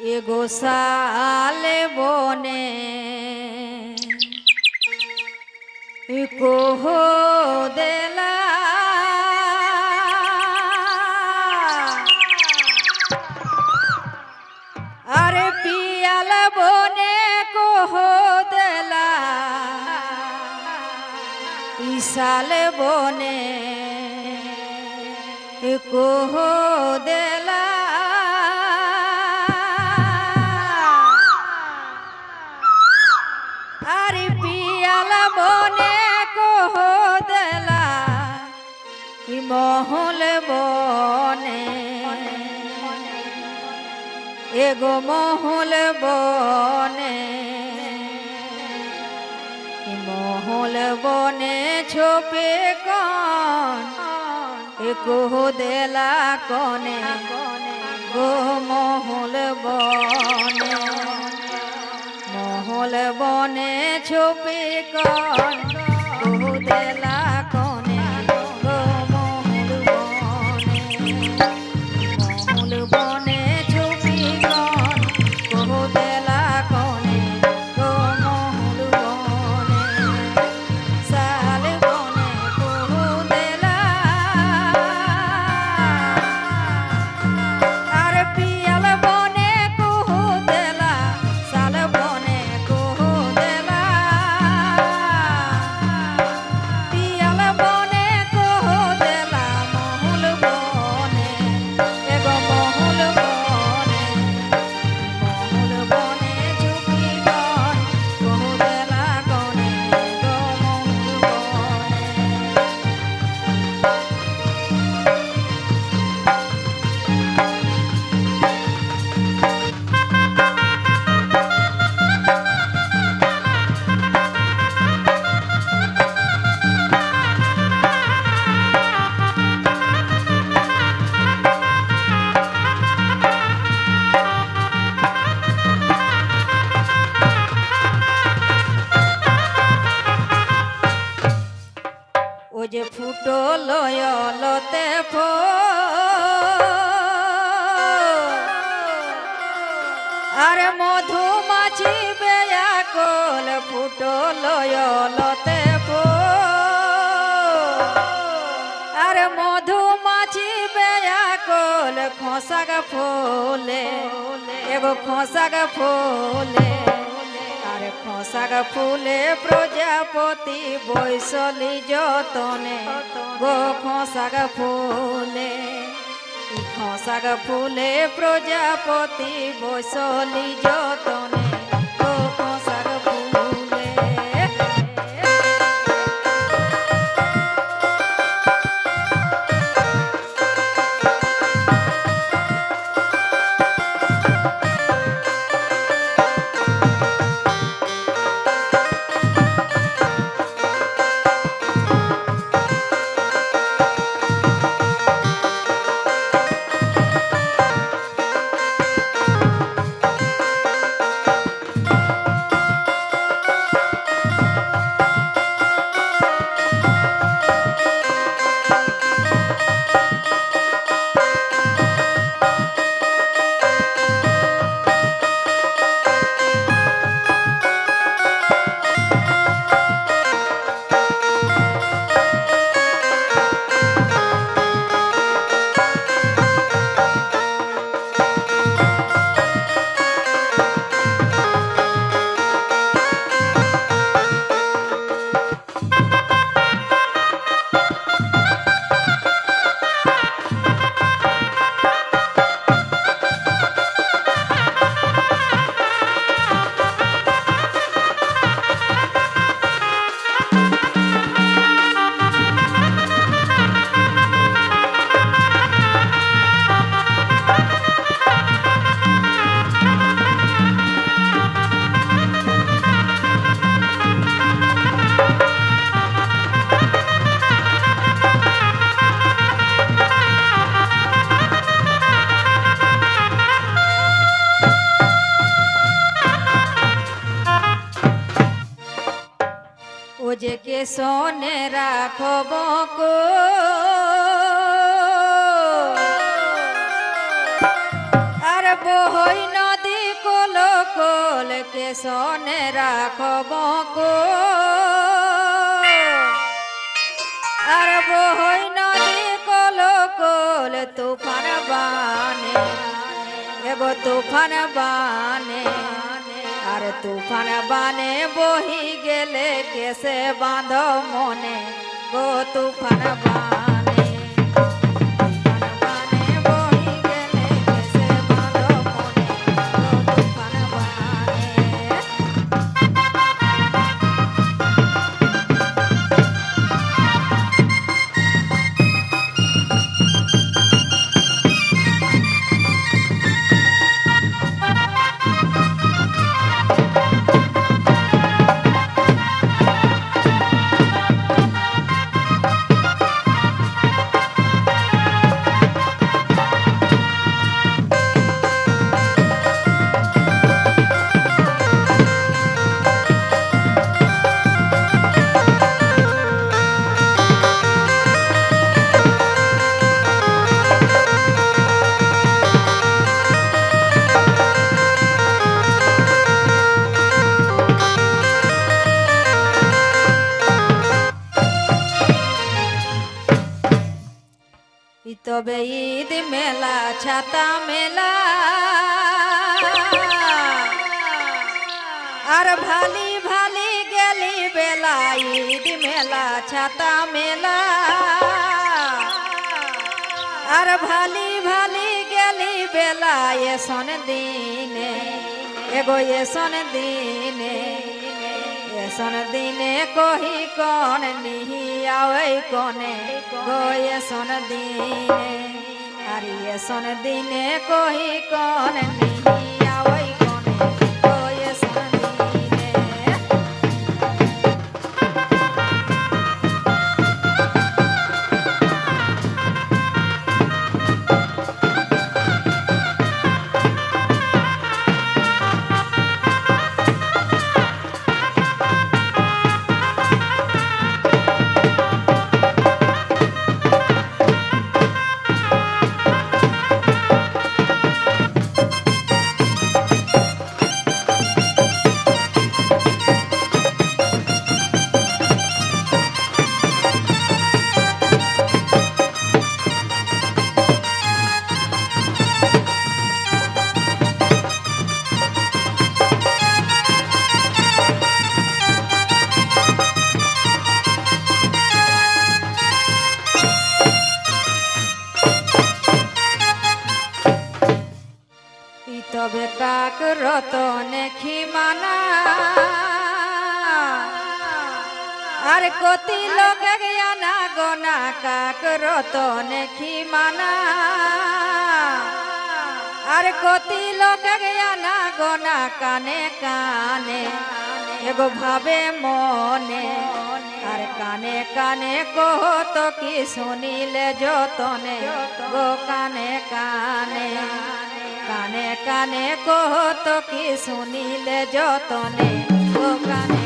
এগো সালে বনে। কোহ দেলা। আরে পিয়াল বনে কোহ দেলা। ইসাল বনে। কোহ দেলা। মহল বনে। এগো মহল বনে। মহল বনে ছোপে কন একো দেলা কনে। গো মহল বনে মহল বনে ছোপে কন, গো দেলা বনে মহল ও যে ফুটো লয়লতে ফো। আরে মধুমাছি বেয়াকল ফুটো লয়লতে ফো। আরে মধুমাছি বেয়াকল খোসাগ ফুলে, এগো খোসাগ ফুলে। খোসাগ ফুলে প্রজাপতি বৈশলি যতনে। গো খোসাগ ফুলে খোসাগ ফুলে প্রজাপতি বৈশলি যতনে। ও যে কে শোনে রাখব আর বহই নদী কোল কে সনে রাখব আর বহই নদী কল কোল তুফান বানে, এগো তুফান বানে, আর তুফান বানে বহি গেলে কেসে বাঁধ মনে গো তুফান বানে তবে ঈদ মেলা, ছাতা মেলা। আর ভালি ভালি গেলি বেলা, ঈদ মেলা, ছাতা মেলা। আর ভালি ভালি গেলি বেলা এসন দিনে, এগো এসন দিনে। এসন দিনে কহি কন নিহি আওই কনে গো এসন দিনে আর এসন দিনে কহি কন নিহি তবে কাক রতনে খিমানা। আর কতি লোকে আনা গোনা কাক রতনে খিমানা। আর কতি লোকে আনা গোনা কানে কানে, এগো ভাবে মনে। আর কানে কানে কহ তো কি শুনিলে যতনে, গো কানে কানে। কানে কানে কত কি শুনিলে যতনে ও কানে